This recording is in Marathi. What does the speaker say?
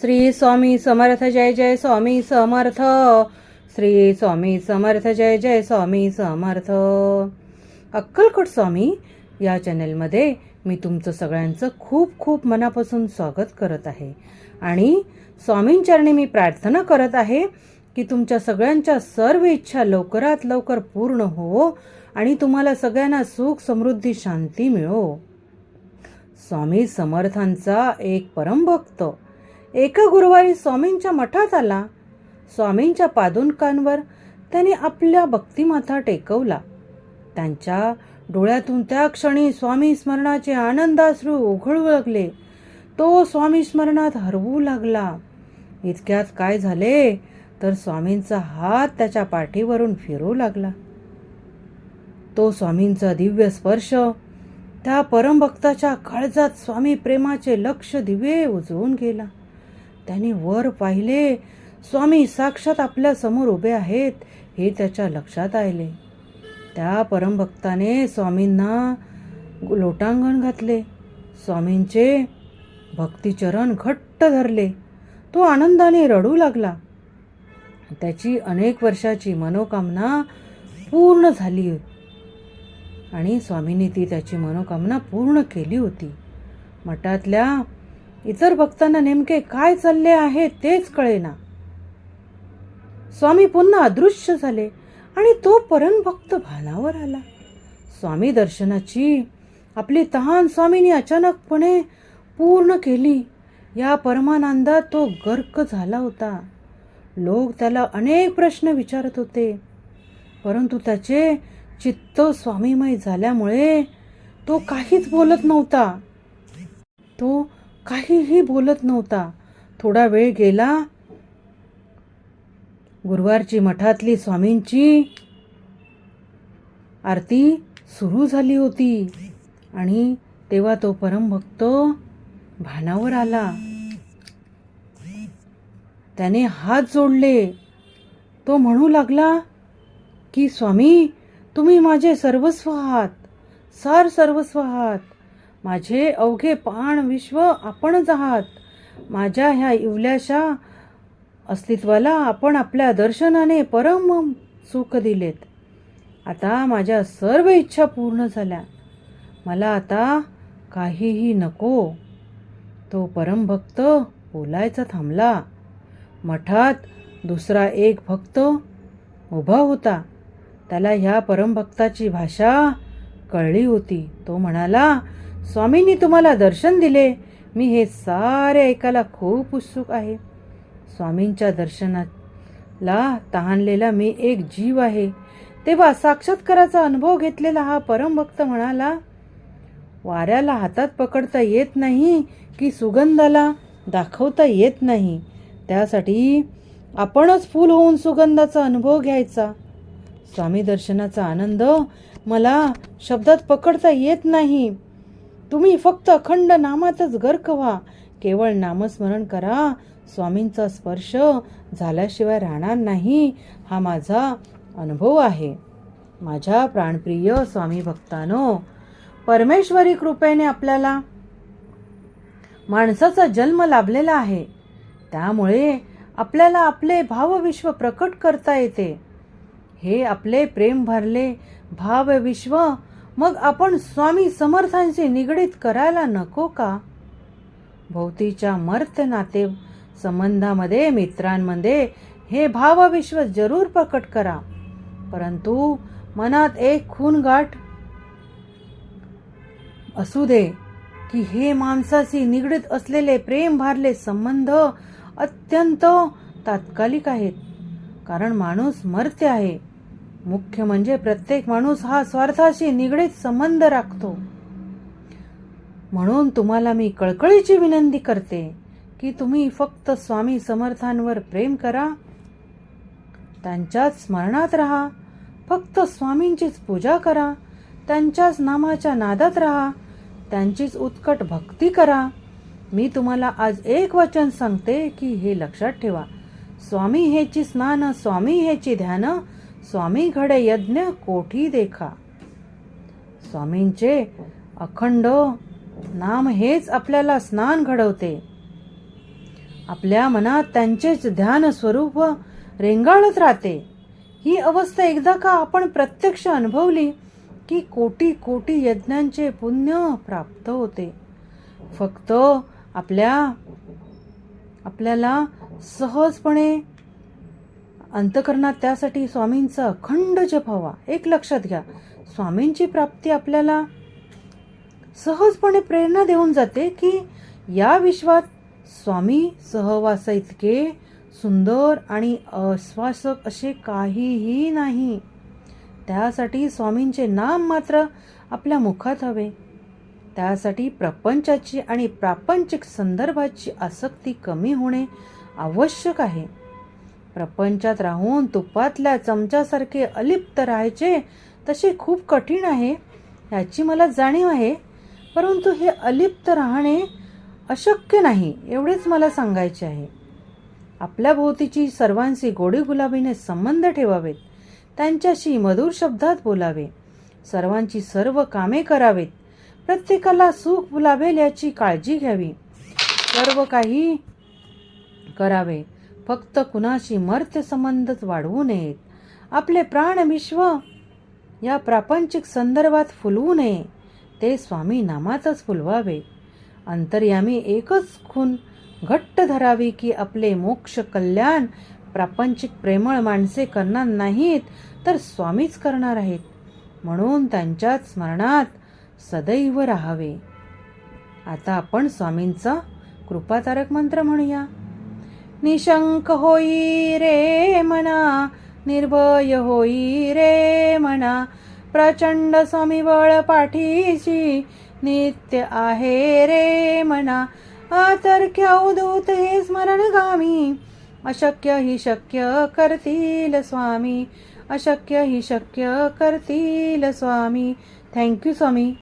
श्री स्वामी समर्थ जय जय स्वामी समर्थ. श्री स्वामी समर्थ जय जय स्वामी समर्थ. अक्कलकोट स्वामी या चॅनलमध्ये मी तुमचं सगळ्यांचं खूप खूप मनापासून स्वागत करत आहे. आणि स्वामींचरणी मी प्रार्थना करत आहे की तुमच्या सगळ्यांच्या सर्व इच्छा लवकरात लवकर पूर्ण हो आणि तुम्हाला सगळ्यांना सुख समृद्धी शांती मिळो. स्वामी समर्थांचा एक परमभक्त एका गुरुवारी स्वामींच्या मठात आला. स्वामींच्या पादुकांवर त्याने आपल्या भक्तिमाथा टेकवला. त्यांच्या डोळ्यातून त्या क्षणी स्वामी स्मरणाचे आनंदाश्रू उघडू लागले. तो स्वामी स्मरणात हरवू लागला. इतक्यात काय झाले? तर स्वामींचा हात त्याच्या पाठीवरून फिरू लागला. तो स्वामींचा दिव्य स्पर्श त्या परमभक्ताच्या काळजात स्वामी प्रेमाचे लक्ष दिवे उजळून गेला. त्याने वर पाहिले. स्वामी साक्षात आपल्यासमोर उभे आहेत हे त्याच्या लक्षात आले. त्या परमभक्ताने स्वामींना लोटांगण घातले. स्वामींचे भक्तिचरण घट्ट धरले. तो आनंदाने रडू लागला. त्याची अनेक वर्षाची मनोकामना पूर्ण झाली. आणि स्वामींनी ती त्याची मनोकामना पूर्ण केली होती. मठातल्या इतर भक्तांना नेमके काय चालले आहे तेच कळेना. स्वामी पुन्हा अदृश्य झाले आणि तो परमभक्त भानावर आला. स्वामी दर्शनाची आपली तहान स्वामींनी अचानकपणे पूर्ण केली. या परमानंदात तो गर्क झाला होता. लोक त्याला अनेक प्रश्न विचारत होते. परंतु त्याचे चित्त स्वामीमय झाल्यामुळे तो काहीच बोलत नव्हता. तो काहीही बोलत नव्हता. थोडा वेळ गेला. गुरुवारची मठातली स्वामींची आरती सुरू झाली होती आणि तेव्हा तो परमभक्त भानावर आला. त्याने हात जोडले. तो म्हणू लागला की स्वामी तुम्ही माझे सर्वस्व आहात सार सर्वस्व आहात. माझे अवघे पाण विश्व आपणच आहात. माझ्या ह्या इवल्याशा अस्तित्वाला आपण आपल्या दर्शनाने परम सुख दिलेत. आता माझ्या सर्व इच्छा पूर्ण झाल्या. मला आता काहीही नको. तो परमभक्त बोलायचा थांबला. मठात दुसरा एक भक्त उभा होता. त्याला ह्या परमभक्ताची भाषा कळली होती. तो म्हणाला स्वामींनी तुम्हाला दर्शन दिले. मी हे सारे ऐकायला खूप उत्सुक आहे. स्वामींच्या दर्शनाला तहानलेला मी एक जीव आहे. तेव्हा साक्षात्काराचा अनुभव घेतलेला हा परमभक्त म्हणाला वाऱ्याला हातात पकडता येत नाही की सुगंधाला दाखवता येत नाही. त्यासाठी आपणच फूल होऊन सुगंधाचा अनुभव घ्यायचा. स्वामी दर्शनाचा आनंद मला शब्दात पकडता येत नाही. तुम्ही फक्त अखंड नामातच गर्क व्हा केवळ नामस्मरण करा. स्वामींचा स्पर्श झाल्याशिवाय राहणार नाही. हा माझा अनुभव आहे. माझ्या प्राणप्रिय स्वामी भक्तानो परमेश्वरी कृपेने आपल्याला माणसाचा जन्म लाभलेला आहे. त्यामुळे आपल्याला आपले भावविश्व प्रकट करता येते. हे आपले प्रेम भरले भावविश्व मग आपण स्वामी समर्थांशी निगडीत करायला नको का? भोवतीच्या मर्थ नाते संबंधामध्ये मित्रांमध्ये हे भावविश्व जरूर प्रकट करा. परंतु मनात एक खून गाठ असू दे की हे माणसाशी निगडीत असलेले प्रेम भारले संबंध अत्यंत तात्कालिक आहेत. कारण माणूस मर्त्य आहे. मुख्य म्हणजे प्रत्येक माणूस हा स्वार्थाशी निगडीत संबंध राखतो. म्हणून तुम्हाला मी कळकळीची विनंती करते की तुम्ही फक्त स्वामी समर्थांवर प्रेम करा त्यांच्याच स्मरणात राहा फक्त स्वामींचीच पूजा करा त्यांच्याच नामाच्या नादात राहा त्यांचीच उत्कट भक्ती करा. मी तुम्हाला आज एक वचन सांगते की हे लक्षात ठेवा. स्वामी हेची स्नान स्वामी हेची ध्यान स्वामी घडे यज्ञ कोठी देखा. स्वामींचे अखंड नाम हेच आपल्याला स्नान घडवते. आपल्या मनात त्यांचेच ध्यान स्वरूप रेंगाळत राहते. ही अवस्था एकदा का आपण प्रत्यक्ष अनुभवली की कोटी कोटी यज्ञांचे पुण्य प्राप्त होते. फक्त आपल्या आपल्याला सहजपणे अंतकरणात त्यासाठी स्वामींचा अखंड जप हवा. एक लक्षात घ्या. स्वामींची प्राप्ती आपल्याला सहजपणे प्रेरणा देऊन जाते की या विश्वात स्वामी सहवास इतके सुंदर आणि आश्वासक असे काहीही नाही. त्यासाठी स्वामींचे नाम मात्र आपल्या मुखात हवे. त्यासाठी प्रपंचाची आणि प्रापंचिक संदर्भाची आसक्ती कमी होणे आवश्यक आहे. प्रपंचात राहून तुपातल्या चमच्यासारखे अलिप्त राहायचे तसे खूप कठीण आहे याची मला जाणीव आहे. परंतु हे अलिप्त राहणे अशक्य नाही एवढेच मला सांगायचे आहे. आपल्या भोवतीची सर्वांशी गोडी गुलाबीने संबंध ठेवावेत त्यांच्याशी मधुर शब्दात बोलावे सर्वांची सर्व कामे करावेत प्रत्येकाला सुख लाभेल याची काळजी घ्यावी सर्व काही करावे. फक्त कुणाशी मर्त्य संबंधच वाढवू नयेत. आपले प्राण विश्व या प्रापंचिक संदर्भात फुलवू नये. ते स्वामी नामातच फुलवावे. अंतर्यामी एकच खून घट्ट धरावी की आपले मोक्ष कल्याण प्रापंचिक प्रेमळ माणसे करणार नाहीत तर स्वामीच करणार आहेत. म्हणून त्यांच्याच स्मरणात सदैव राहावे. आता आपण स्वामींचा कृपातारक मंत्र म्हणूया. निशंक होई रे मना निर्भय होई रे मना प्रचंड स्वामी बळ पाठीशी नित्य आहे रे मना. अतर्क्य अवधूत हे स्मरणगामी अशक्य ही शक्य करतील स्वामी अशक्य ही शक्य करतील स्वामी. थँक्यू स्वामी.